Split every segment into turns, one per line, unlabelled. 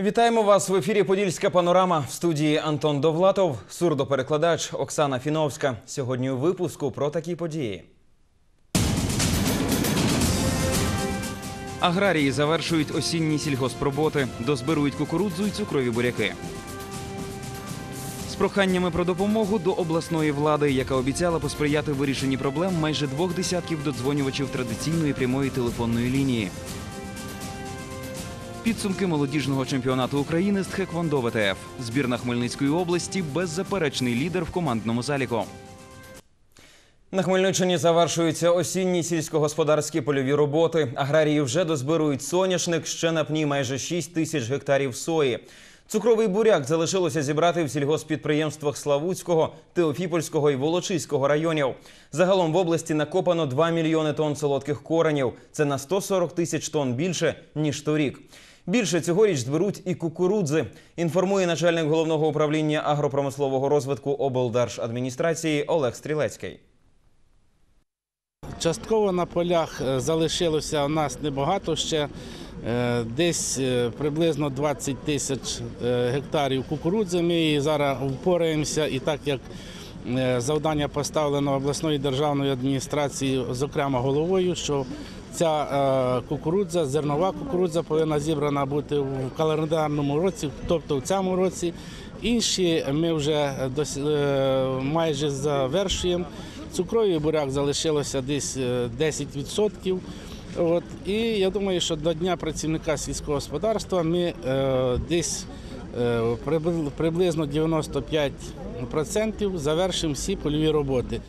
Вітаємо вас в ефірі Подільська панорама в студії Антон Довлатов, сурдоперекладач Оксана Фіновська. Сьогодні у випуску про такі події. Аграрії завершують осінні сільгоспроботи, дозбирують кукурудзу і цукрові буряки. З проханнями про допомогу до обласної влади, яка обіцяла посприяти вирішенні проблем майже двох десятків додзвонювачів традиційної прямої телефонної лінії. Підсумки молодіжного чемпіонату України з Тхеквондо ВТФ. Збірна Хмельницької області беззаперечний лідер в командному заліку. На Хмельниччині завершуються осінні сільськогосподарські польові роботи. Аграрії вже дозбирують соняшник, ще на пні майже 6 тисяч гектарів сої. Цукровий буряк залишилося зібрати в сільгоспідприємствах Славутського, Теофіпольського і Волочиського районів. Загалом в області накопано 2 мільйони тонн солодких коренів. Це на 140 тисяч тонн більше ніж торік. Більше цьогоріч зберуть і кукурудзи. Інформує начальник головного управління агропромислового розвитку облдержадміністрації Олег Стрілецький.
Частково на полях е, залишилося у нас небагато ще. е, Десь е, приблизно 20 тисяч гектарів кукурудзи. Ми зараз впораємося. І так як завдання поставлено обласною державною адміністрацією, зокрема головою, що ця е, кукурудза, зернова кукурудза повинна зібрана бути в календарному році, тобто в цьому році. Інші ми вже е, майже завершуємо. Цукровий буряк залишилося десь е, 10%. От, і я думаю, що до Дня працівника сільського господарства ми е, десь е, приблизно 95% завершимо всі польові роботи.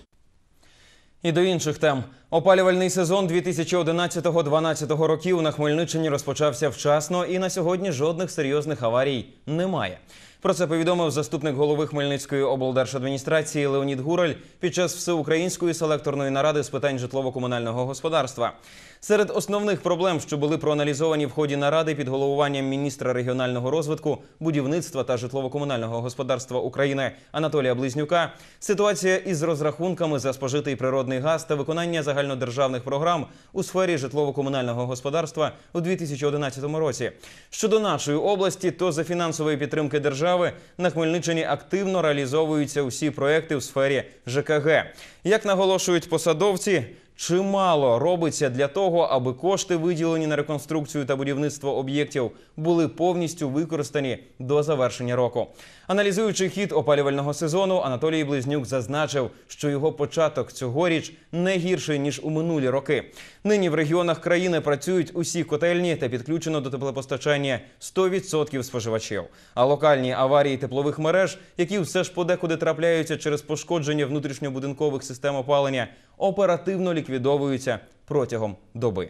І до інших тем. Опалювальний сезон 2011-2012 років на Хмельниччині розпочався вчасно, і на сьогодні жодних серйозних аварій немає. Про це повідомив заступник голови Хмельницької облдержадміністрації Леонід Гураль під час всеукраїнської селекторної наради з питань житлово-комунального господарства. Серед основних проблем, що були проаналізовані в ході наради під головуванням міністра регіонального розвитку, будівництва та житлово-комунального господарства України Анатолія Близнюка, ситуація із розрахунками за спожитий природний газ та виконання загальнодержавних програм у сфері житлово-комунального господарства у 2011 році. Щодо нашої області, то за фінансової підтримки держави на Хмельниччині активно реалізовуються усі проекти в сфері ЖКГ. Як наголошують посадовці, Чимало робиться для того, аби кошти, виділені на реконструкцію та будівництво об'єктів, були повністю використані до завершення року. Аналізуючи хід опалювального сезону, Анатолій Близнюк зазначив, що його початок цьогоріч не гірший ніж у минулі роки. Нині в регіонах країни працюють усі котельні та підключено до теплопостачання 100% споживачів. А локальні аварії теплових мереж, які все ж подекуди трапляються через пошкодження внутрішньобудинкових систем опалення, оперативно ліквідовуються протягом доби.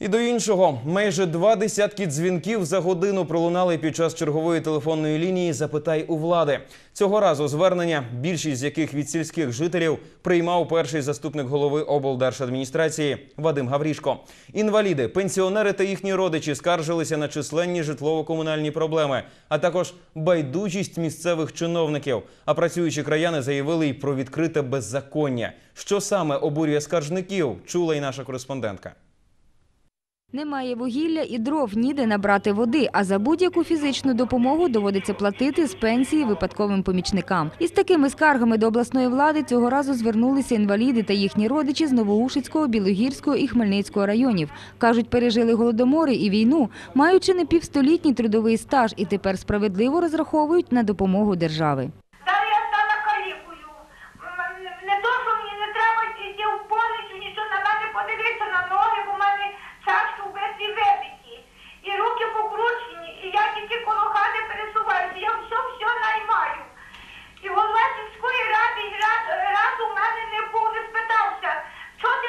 І до іншого, майже два десятки дзвінків за годину пролунали під час чергової телефонної лінії Запитай у влади. Цього разу звернення, більшість з яких від сільських жителів, приймав перший заступник голови облдержадміністрації Вадим Гаврішко. Інваліди, пенсіонери та їхні родичі скаржилися на численні житлово-комунальні проблеми, а також байдужість місцевих чиновників. А працюючі краяни заявили й про відкрите беззаконня. Що саме обурює скаржників, чула й наша кореспондентка.
Немає вугілля і дров ніде набрати води, а за будь-яку фізичну допомогу доводиться платити з пенсії випадковим помічникам. Із такими скаргами до обласної влади цього разу звернулися інваліди та їхні родичі з Новоушицького, Білогірського і Хмельницького районів. Кажуть, пережили голодомори і війну, маючи не півстолітній трудовий стаж і тепер справедливо розраховують на допомогу держави.
Зараз я стала калікою. М, Не то, що мені не треба йти в поле, чи нічого на мене подивитися на ноги, бо в мене чашки вбиті вибиті. І руки покручені, і я тільки коло хати пересуваюся. Я все все наймаю. І голова сільської ради раз, раз у мене не був, не спитався, що ти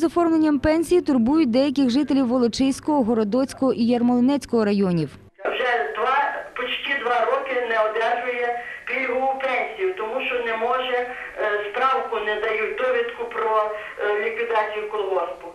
Із
оформленням пенсії турбують деяких жителів Волочиського, Городоцького і Ярмолинецького районів.
вже два почти два роки не одержує пільгову пенсію, тому що не може е, справку не дають довідку про е, ліквідацію колгоспу.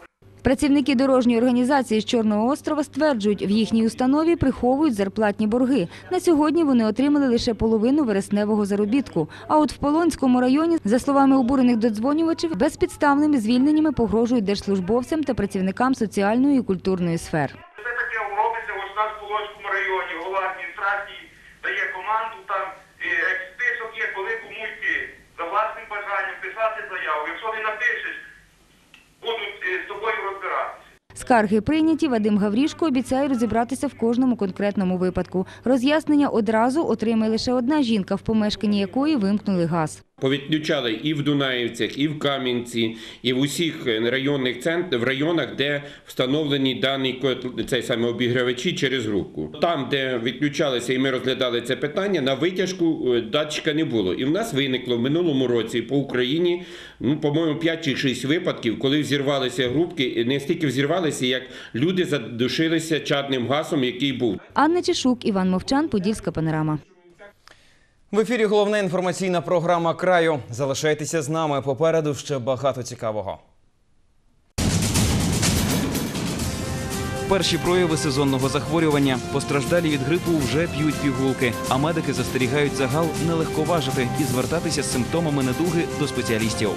Працівники дорожньої організації з Чорного острова стверджують, в їхній установі приховують зарплатні борги. На сьогодні вони отримали лише половину вересневого заробітку. А от в Полонському районі, за словами обурених додзвонювачів, безпідставними звільненнями погрожують держслужбовцям та працівникам соціальної і культурної сфер.
Це таке робиться ось у нас в Полонському районі. Голова адміністрації дає команду там і список є, коли кому йти. За власним бажанням писати заяву. Якщо не напишеш, будуть е, з тобою розбиратися.
Скарги прийняті, Вадим Гаврішко обіцяє розібратися в кожному конкретному випадку. Роз'яснення одразу отримає лише одна жінка, в помешканні якої вимкнули газ.
Повідключали і в Дунаївцях, і в Кам'янці, і в усіх е, районних центрах, в районах, де встановлені дані цей саме обігрівачі через руку. Там, де відключалися, і ми розглядали це питання, на витяжку е, датчика не було. І в нас виникло в минулому році по Україні, ну по-моєму, 5 чи 6 випадків, коли взірвалися групки, не стільки взірвалися, як люди задушилися чадним газом, який був.
Анна Чешук, Іван Мовчан, Подільська панорама.
В ефірі головна інформаційна програма краю. Залишайтеся з нами. Попереду ще багато цікавого.
Перші прояви сезонного захворювання. Постраждалі від грипу вже п'ють пігулки, а медики застерігають загал не легковажити і звертатися з симптомами недуги до спеціалістів.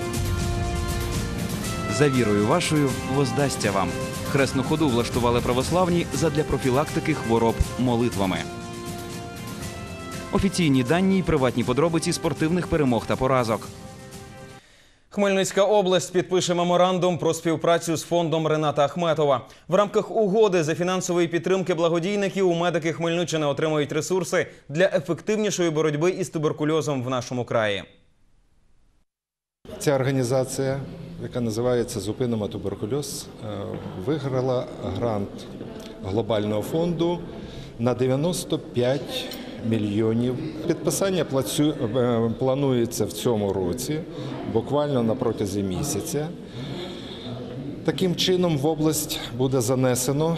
За вірою вашою воздасться вам. Хресну ходу влаштували православні задля профілактики хвороб молитвами. Офіційні дані й приватні подробиці спортивних перемог та поразок.
Хмельницька область підпише меморандум про співпрацю з фондом Рената Ахметова. В рамках угоди за фінансової підтримки благодійників медики Хмельниччини отримують ресурси для ефективнішої боротьби із туберкульозом в нашому краї.
Ця організація, яка називається Зупинимо туберкульоз, е, виграла грант глобального фонду на 95 мільйонів. Підписання е, планується в цьому році, буквально на протязі місяця. Таким чином в область буде занесено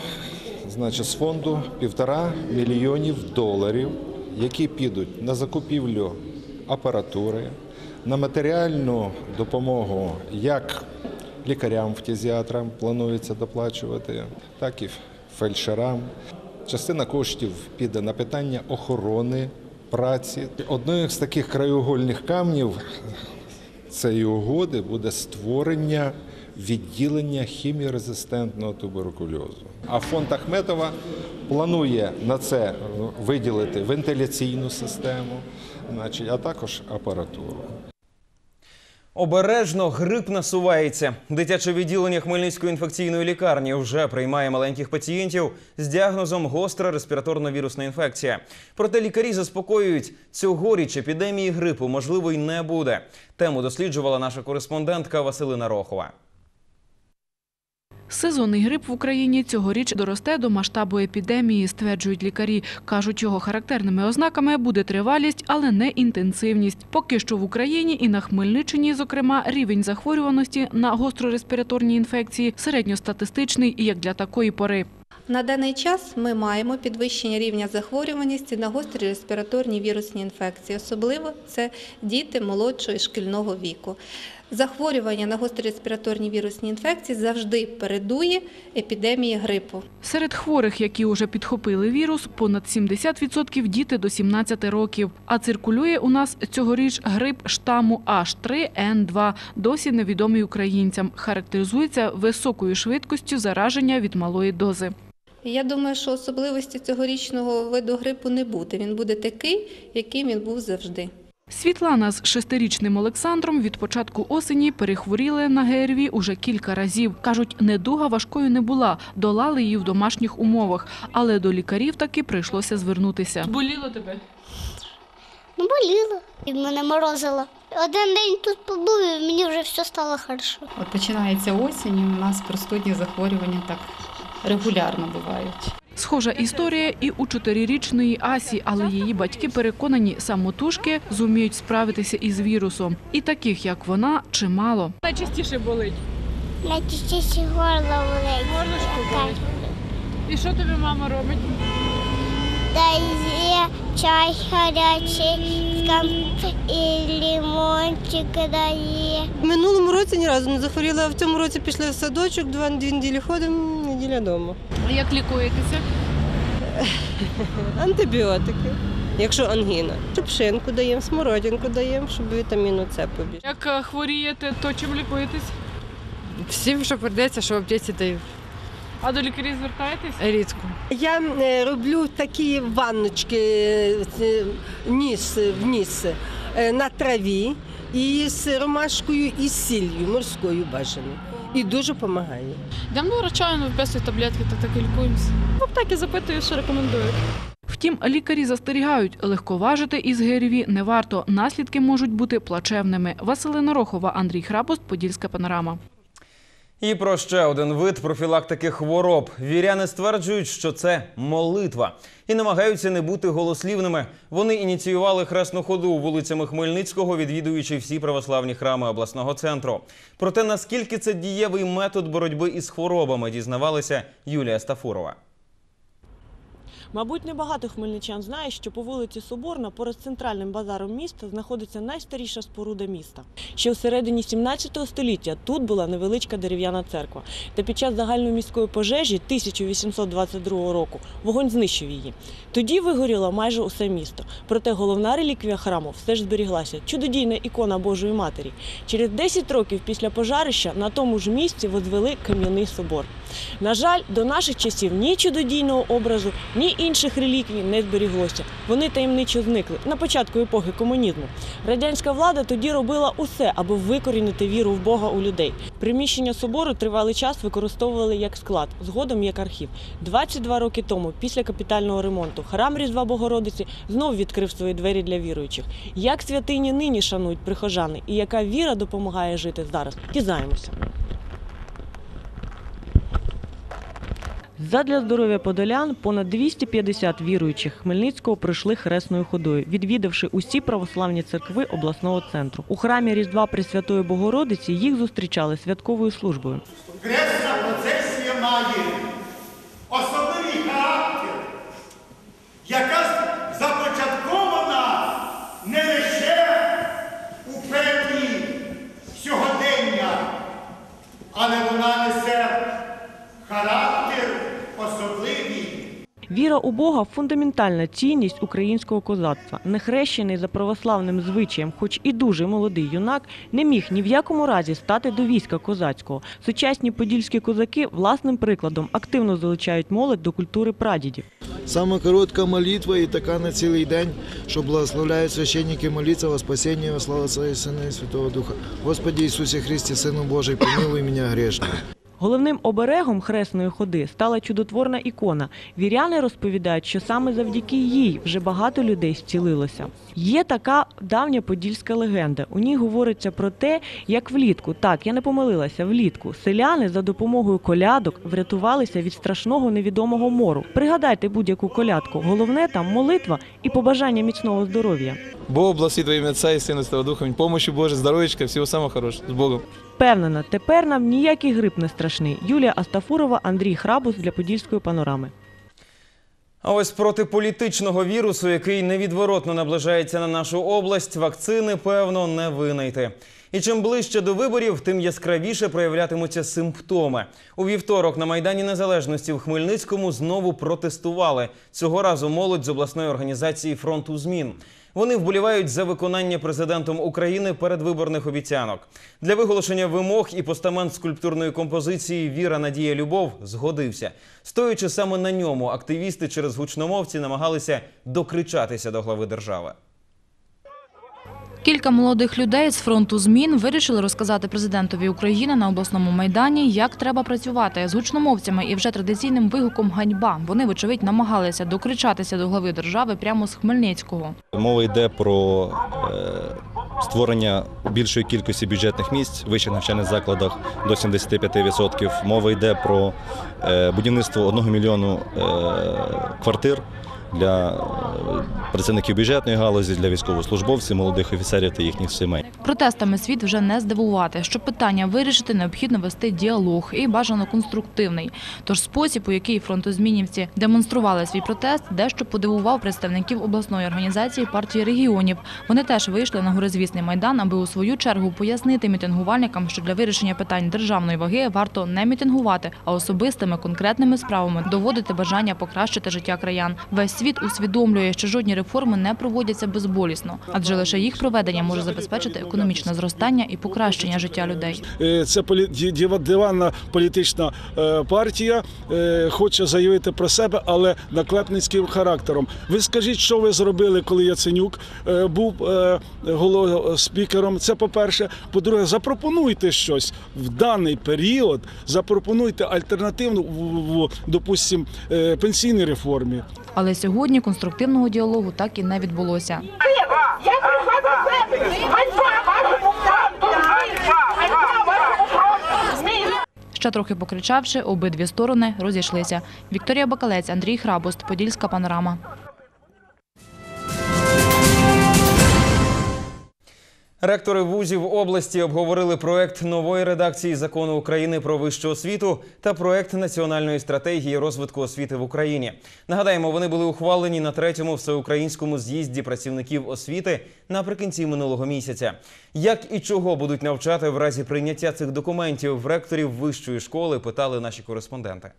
з фонду півтора мільйонів доларів, які підуть на закупівлю апаратури, на матеріальну допомогу як лікарям, фтизіатрам планується доплачувати, так і фельдшерам. Частина коштів піде на питання охорони праці. Одною з таких краєугольних камнів цієї угоди буде створення відділення хіміорезистентного туберкульозу. А фонд Ахметова планує на це виділити вентиляційну систему, значить, а також апаратуру.
Обережно грип насувається. Дитяче відділення Хмельницької інфекційної лікарні вже приймає маленьких пацієнтів з діагнозом гостра респіраторно-вірусна інфекція. Проте лікарі заспокоюють, цьогоріч епідемії грипу можливо й не буде. Тему досліджувала наша кореспондентка Василина Рохова.
Сезонний грип в Україні цьогоріч доросте до масштабу епідемії, стверджують лікарі. Кажуть, його характерними ознаками буде тривалість, але не інтенсивність. Поки що в Україні і на Хмельниччині, зокрема, рівень захворюваності на гострореспіраторні інфекції середньостатистичний і як для такої пори.
На даний час ми маємо підвищення рівня захворюваності на гострі респіраторні вірусні інфекції. Особливо це діти молодшого і шкільного віку. Захворювання на гострі респіраторні вірусні інфекції завжди передує епідемії грипу.
Серед хворих, які уже підхопили вірус, понад 70% діти до 17 років. А циркулює у нас цьогоріч грип штаму H3N2, досі невідомий українцям. Характеризується високою швидкістю зараження від малої дози.
Я думаю, що особливості цьогорічного виду грипу не буде. Він буде такий, яким він був завжди.
Світлана з шестирічним Олександром від початку осені перехворіли на ГРВІ уже кілька разів. Кажуть, недуга важкою не була, долали її в домашніх умовах, але до лікарів таки прийшлося звернутися. Боліло тебе?
Ну, боліло, і мене морозило. Один день тут побув, і мені вже все стало хорошо.
От починається осінь, і у нас простудні захворювання так регулярно бувають.
Схожа історія і у чотирирічної Асі, але її батьки переконані, самотужки зуміють справитися із вірусом. І таких, як вона, чимало. Найчастіше болить.
Найчастіше горло болить.
Горлышко болить. І що тобі мама робить?
Дає чай гарячий, і лимончик дає.
В минулому році ні разу не захворіла, а в цьому році пішли в садочок, два дві неділі ходимо, неділя вдома.
А як лікуєтеся?
Антибіотики, якщо ангіна. Шипшинку даємо, смородинку даємо, щоб вітаміну С побільше.
Як е, хворієте, то чим лікуєтесь?
Всім, що прийдеться, що в аптеці дають.
А до лікарів звертаєтесь?
Рідко.
Я е, роблю такі ванночки е, ніс, в ніс на траві і з ромашкою і сіллю морською бажаною. І дуже допомагає.
Йдемо до врача, він таблетки, то так і лікуємося. В аптеки запитую, що рекомендують.
Втім, лікарі застерігають, легковажити із ГРВІ не варто. Наслідки можуть бути плачевними. Василина Рохова, Андрій Храпост, Подільська панорама.
І про ще один вид профілактики хвороб. Віряни стверджують, що це молитва, і намагаються не бути голослівними. Вони ініціювали хресну ходу вулицями Хмельницького, відвідуючи всі православні храми обласного центру. Про те, наскільки це дієвий метод боротьби із хворобами, дізнавалася Юлія Стафурова.
Мабуть, небагато хмельничан знає, що по вулиці Соборна, поряд з центральним базаром міста, знаходиться найстаріша споруда міста. Ще у середині 17 століття тут була невеличка дерев'яна церква. Та під час загальноміської пожежі 1822 року вогонь знищив її. Тоді вигоріло майже усе місто. Проте головна реліквія храму все ж зберіглася чудодійна ікона Божої Матері. Через 10 років після пожарища на тому ж місці возвели кам'яний собор. На жаль, до наших часів ні чудодійного образу, ні інших реліквій не зберіглося. Вони таємничо зникли на початку епохи комунізму. Радянська влада тоді робила усе, аби викорінити віру в Бога у людей. Приміщення собору тривалий час використовували як склад, згодом як архів. 22 роки тому, після капітального ремонту, храм Різдва Богородиці знов відкрив свої двері для віруючих. Як святині нині шанують прихожани і яка віра допомагає жити зараз? Дізнаємося. Задля здоров'я подолян понад 250 віруючих Хмельницького пройшли хресною ходою, відвідавши усі православні церкви обласного центру. У храмі Різдва Пресвятої Богородиці їх зустрічали святковою службою.
Хресна процесія має особливий характер, яка започаткована не лише у певні сьогодення, але вона несе характер особливий.
Віра у Бога фундаментальна цінність українського козацтва. Нехрещений за православним звичаєм, хоч і дуже молодий юнак, не міг ні в якому разі стати до війська козацького. Сучасні подільські козаки власним прикладом активно залучають молодь до культури прадідів.
Саме коротка молитва і така на цілий день, що благословляють священники молитися во спасіння, во славу Отця і Святого Духа. Господи Ісусі Христі, Сину Божий, помилуй мене грешного.
Головним оберегом хресної ходи стала чудотворна ікона. Віряни розповідають, що саме завдяки їй вже багато людей зцілилося. Є така давня подільська легенда. У ній говориться про те, як влітку, так я не помилилася, влітку селяни за допомогою колядок врятувалися від страшного невідомого мору. Пригадайте будь-яку колядку. Головне там молитва і побажання міцного здоров'я.
Бог благословит во имя Отца и Сына и Святого Духа. Помощи Божьей, здоровечка, всего самого хорошего. С Богом.
Впевнена, тепер нам ніякий грип не страшний. Юлія Астафурова, Андрій Храбус для Подільської панорами.
А ось проти політичного вірусу, який невідворотно наближається на нашу область, вакцини певно не винайти. І чим ближче до виборів, тим яскравіше проявлятимуться симптоми. У вівторок на майдані незалежності в Хмельницькому знову протестували цього разу молодь з обласної організації фронту змін. Вони вболівають за виконання президентом України передвиборних обіцянок. Для виголошення вимог і постамент скульптурної композиції Віра, Надія, Любов згодився. Стоячи саме на ньому, активісти через гучномовці намагалися докричатися до глави держави.
Кілька молодих людей з фронту змін вирішили розказати президентові України на обласному майдані, як треба працювати з гучномовцями і вже традиційним вигуком ганьба. Вони, вочевидь, намагалися докричатися до глави держави прямо з Хмельницького.
Мова йде про е, створення більшої кількості бюджетних місць в вищих навчальних закладах до 75%. Мова йде про е, будівництво 1 мільйону е, квартир для е, працівників бюджетної галузі, для військовослужбовців, молодих офіцерів та їхніх сімей.
Протестами світ вже не здивувати. Щоб питання вирішити, необхідно вести діалог і бажано конструктивний. Тож спосіб, у який фронтозмінівці демонстрували свій протест, дещо подивував представників обласної організації партії регіонів. Вони теж вийшли на горизвісний майдан, аби у свою чергу пояснити мітингувальникам, що для вирішення питань державної ваги варто не мітингувати, а особистими конкретними справами доводити бажання покращити життя краян. Весь світ усвідомлює, що жодні реформи не проводяться безболісно, адже лише їх проведення може забезпечити економічне зростання і покращення життя людей.
Е, Це диванна політична е, партія е, хоче заявити про себе, але наклепницьким характером. Ви скажіть, що ви зробили, коли Яценюк був спікером? Це по-перше. По-друге, запропонуйте щось в даний період. Запропонуйте альтернативну допустим, пенсійній реформі.
Але сьогодні конструктивного діалогу так і не відбулося. Ще трохи покричавши, обидві сторони розійшлися. Вікторія Бакалець, Андрій Храбост, Подільська панорама.
Ректори вузів області обговорили проект нової редакції закону України про вищу освіту та проект національної стратегії розвитку освіти в Україні. Нагадаємо, вони були ухвалені на третьому всеукраїнському з'їзді працівників освіти наприкінці минулого місяця. Як і чого будуть навчати в разі прийняття цих документів в ректорів вищої школи, питали наші кореспонденти.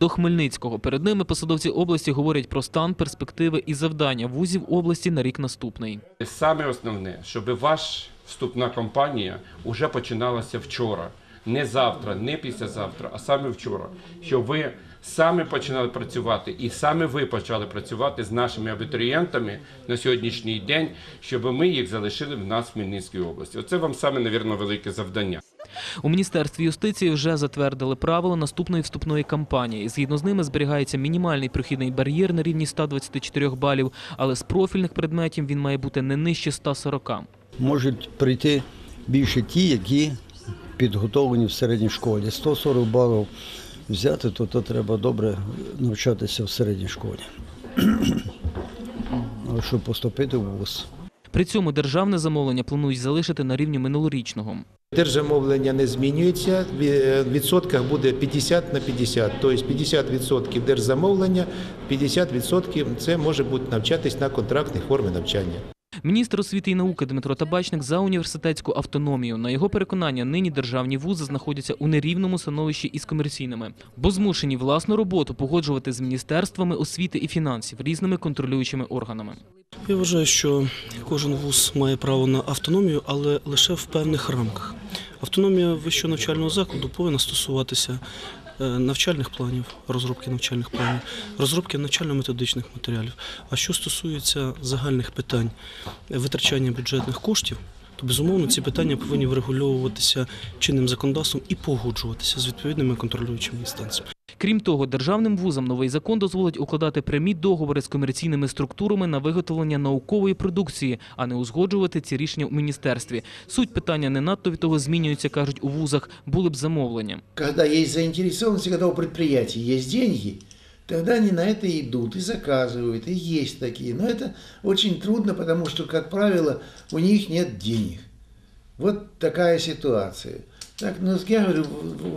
До Хмельницького перед ними посадовці області говорять про стан, перспективи і завдання вузів області на рік наступний.
Саме основне, щоб ваша вступна кампанія вже починалася вчора. Не завтра, не післязавтра, а саме вчора. Щоб ви саме починали працювати і саме ви почали працювати з нашими абітурієнтами на сьогоднішній день, щоб ми їх залишили в нас в Хмельницькій області. Оце вам саме, навірно, велике завдання.
У міністерстві юстиції вже затвердили правила наступної вступної кампанії. Згідно з ними зберігається мінімальний прохідний бар'єр на рівні 124 балів, але з профільних предметів він має бути не нижче 140.
можуть прийти більше ті, які підготовлені в середній школі. 140 балів взяти, то, то треба добре навчатися в середній школі. Щоб поступити в ВУЗ.
При цьому державне замовлення планують залишити на рівні минулорічного.
Держзамовлення не змінюється, в відсотках буде 50 на 50. Тобто 50% держзамовлення, 50% це може бути навчатись на контрактних формі навчання.
Міністр освіти і науки Дмитро Табачник за університетську автономію. На його переконання, нині державні вузи знаходяться у нерівному становищі із комерційними, бо змушені власну роботу погоджувати з міністерствами освіти і фінансів різними контролюючими органами.
Я вважаю, що кожен вуз має право на автономію, але лише в певних рамках. Автономія вищого навчального закладу повинна стосуватися навчальних планів, розробки навчальних планів, розробки навчально-методичних матеріалів. А що стосується загальних питань витрачання бюджетних коштів, то безумовно ці питання повинні врегульовуватися чинним законодавством і погоджуватися з відповідними контролюючими інстанціями.
Крім того, державним вузам новий закон дозволить укладати прямі договори з комерційними структурами на виготовлення наукової продукції, а не узгоджувати ці рішення у міністерстві. Суть питання не надто від того змінюється, кажуть у вузах, були б замовлення.
Когда есть заинтересованность, когда у предприятий есть деньги, тогда они на это идут и заказывают, и есть такие. Но это очень трудно, потому что, как правило, у них нет денег. Вот такая ситуация. Так, ну, я говорю,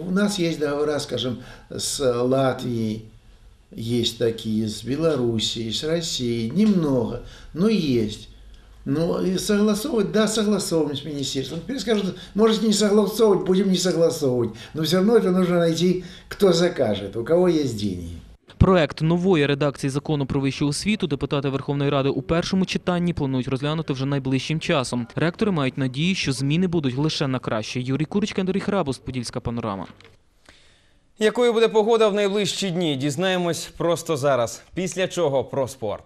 у нас есть договора, скажем, с Латвией, есть такие, с Белоруссией, с Россией, немного, но есть. Ну, и согласовывать, да, согласовываем с министерством. Теперь скажут, можете не согласовывать, будем не согласовывать. Но все равно это нужно найти, кто закажет, у кого есть деньги.
Проект нової редакції закону про вищу освіту депутати Верховної Ради у першому читанні планують розглянути вже найближчим часом. Ректори мають надію, що зміни будуть лише на краще. Юрій Курочка, Андрій Храбус, Подільська панорама.
Якою буде погода в найближчі дні? Дізнаємось просто зараз. Після чого про спорт.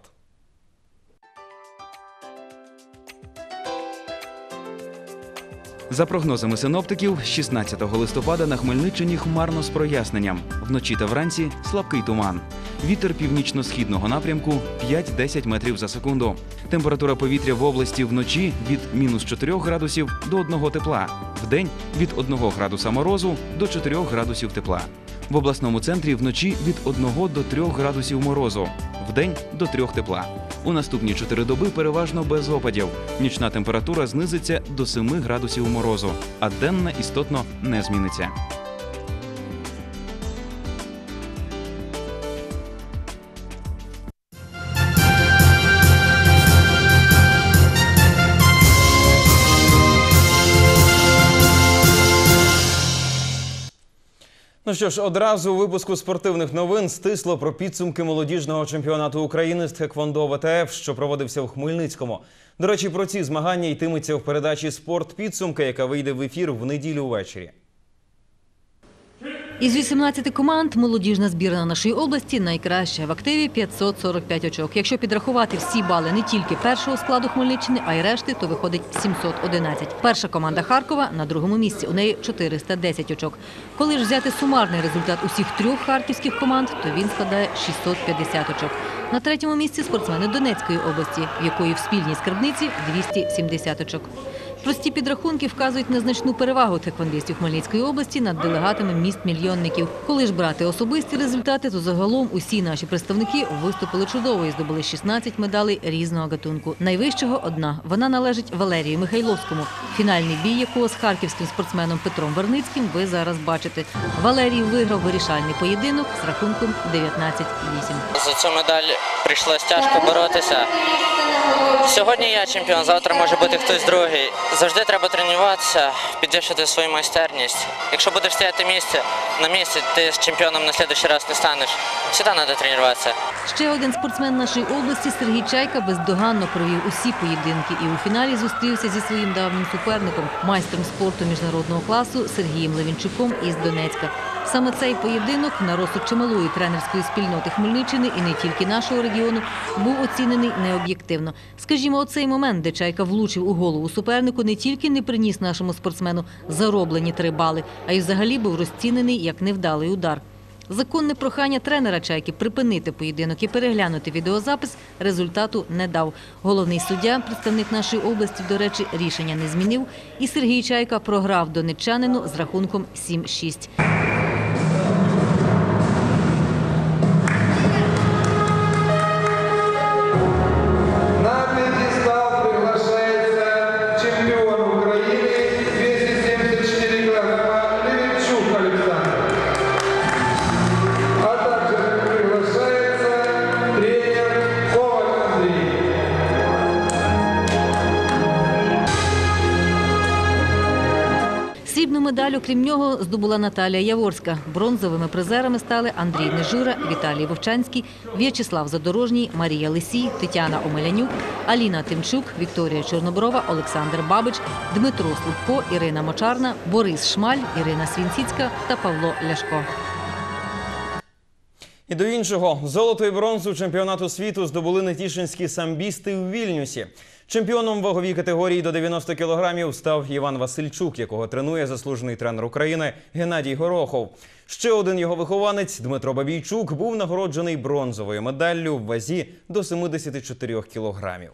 За прогнозами синоптиків, 16 листопада на Хмельниччині хмарно з проясненням. Вночі та вранці слабкий туман. Вітер північно-східного напрямку 5-10 метрів за секунду. Температура повітря в області вночі від мінус 4 градусів до 1 тепла, вдень від 1 градуса морозу до 4 градусів тепла. В обласному центрі вночі від 1 до 3 градусів морозу, вдень до 3 тепла. У наступні 4 доби переважно без опадів. Нічна температура знизиться до 7 градусів морозу, а денна істотно не зміниться.
Ну що ж, одразу у випуску спортивних новин стисло про підсумки молодіжного чемпіонату України з Тхеквондо ВТФ, що проводився у Хмельницькому. До речі, про ці змагання йтиметься в передачі Спорт підсумки, яка вийде в ефір в неділю ввечері.
Із 18 команд молодіжна збірна нашої області найкраща. В активі 545 очок. Якщо підрахувати всі бали не тільки першого складу Хмельниччини, а й решти, то виходить 711. Перша команда Харкова на другому місці. У неї 410 очок. Коли ж взяти сумарний результат усіх трьох харківських команд, то він складає 650 очок. На третьому місці спортсмени Донецької області, в якої в спільній скарбниці 270 очок. Прості підрахунки вказують на значну перевагу тхеквондистів Хмельницької області над делегатами міст-мільйонників. Коли ж брати особисті результати, то загалом усі наші представники виступили чудово і здобули 16 медалей різного гатунку. Найвищого одна. Вона належить Валерію Михайловському. Фінальний бій якого з харківським спортсменом Петром Верницьким ви зараз бачите. Валерій виграв вирішальний поєдинок з рахунком 19-8.
За цю медаль прийшлось тяжко боротися. Сьогодні я чемпіон, завтра може бути хтось другий. Завжди треба тренуватися, підвищити свою майстерність. Якщо будеш стояти місце на місці, ти з чемпіоном на наступний раз не станеш. Всегда треба тренуватися.
Ще один спортсмен нашої області Сергій Чайка бездоганно провів усі поєдинки і у фіналі зустрівся зі своїм давнім суперником, майстром спорту міжнародного класу Сергієм Левінчуком із Донецька. Саме цей поєдинок на розсуд чималої тренерської спільноти Хмельниччини і не тільки нашого регіону був оцінений необ'єктивно. Скажімо, оцей момент, де Чайка влучив у голову супернику, не тільки не приніс нашому спортсмену зароблені три бали, а й взагалі був розцінений як невдалий удар. Законне прохання тренера Чайки припинити поєдинок і переглянути відеозапис результату не дав. Головний суддя, представник нашої області, до речі, рішення не змінив. І Сергій Чайка програв донеччанину з рахунком 7-6. Окрім нього, здобула Наталія Яворська. Бронзовими призерами стали Андрій Нежура, Віталій Вовчанський, В'ячеслав Задорожній, Марія Лисій, Тетяна Омелянюк, Аліна Тимчук, Вікторія Чорноборова, Олександр Бабич, Дмитро Слупко, Ірина Мочарна, Борис Шмаль, Ірина Свінціцька та Павло Ляшко.
І до іншого золото і бронзу чемпіонату світу здобули нетішинські самбісти у Вільнюсі. Чемпіоном ваговій категорії до 90 кілограмів став Іван Васильчук, якого тренує заслужений тренер України Геннадій Горохов. Ще один його вихованець Дмитро Бабійчук був нагороджений бронзовою медаллю в вазі до 74 кілограмів.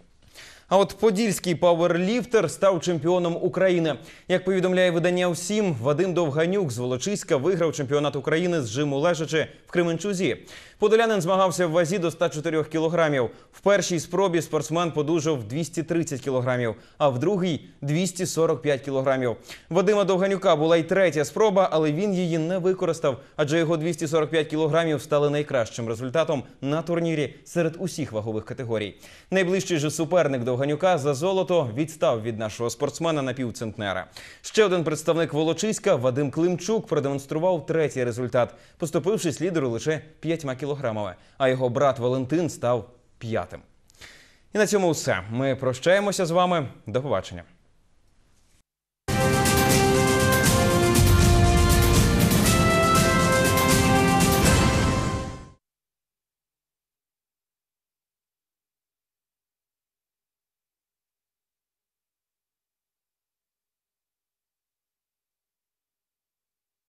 А от подільський пауерліфтер став чемпіоном України. Як повідомляє видання «Всім», Вадим Довганюк з Волочиська виграв чемпіонат України з жиму лежачи в Кременчузі. Подолянин змагався в вазі до 104 кілограмів. В першій спробі спортсмен подужав 230 кілограмів, а в другій 245 кілограмів. Вадима Довганюка була й третя спроба, але він її не використав, адже його 245 кілограмів стали найкращим результатом на турнірі серед усіх вагових категорій. Найближчий же суперник Довганюка за золото відстав від нашого спортсмена на півцентнера. Ще один представник Волочиська Вадим Климчук продемонстрував третій результат, поступившись лідеру лише 5 кілограмами, а його брат Валентин став п'ятим. І на цьому все. Ми прощаємося з вами. До побачення.